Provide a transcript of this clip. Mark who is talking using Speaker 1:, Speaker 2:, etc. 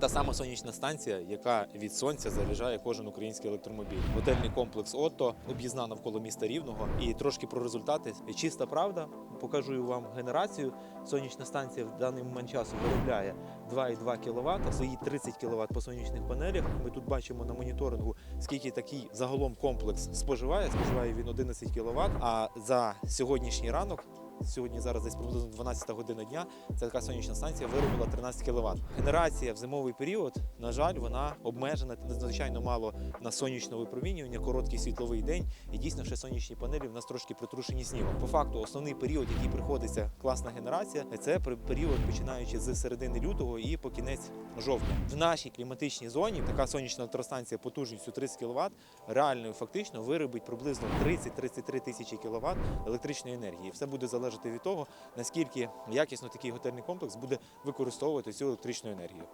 Speaker 1: Та сама сонячна станція, яка від сонця заряджає кожен український електромобіль. Готельний комплекс Отто, об'їзна навколо міста Рівного. І трошки про результати. Чиста правда. Покажу вам генерацію. Сонячна станція в даний момент часу виробляє 2,2 кВт, свої 30 кВт по сонячних панелях. Ми тут бачимо на моніторингу, скільки такий загалом комплекс споживає. Споживає він 11 кВт. А за сьогоднішній ранок Сьогодні зараз десь приблизно 12 година дня. Ця така сонячна станція виробила 13 кВт. Генерація в зимовий період, на жаль, вона обмежена надзвичайно мало на сонячне випромінювання, короткий світловий день. І дійсно, ще сонячні панелі в нас трошки притрушені снігом. По факту, основний період, який приходиться класна генерація, це період починаючи з середини лютого і по кінець жовтня. В нашій кліматичній зоні така сонячна електростанція потужністю 30 кВт реально фактично виробить приблизно 30-33 тисячі кВт електричної енергії. Все буде залежати від того, наскільки якісно такий готельний комплекс буде використовувати цю електричну енергію.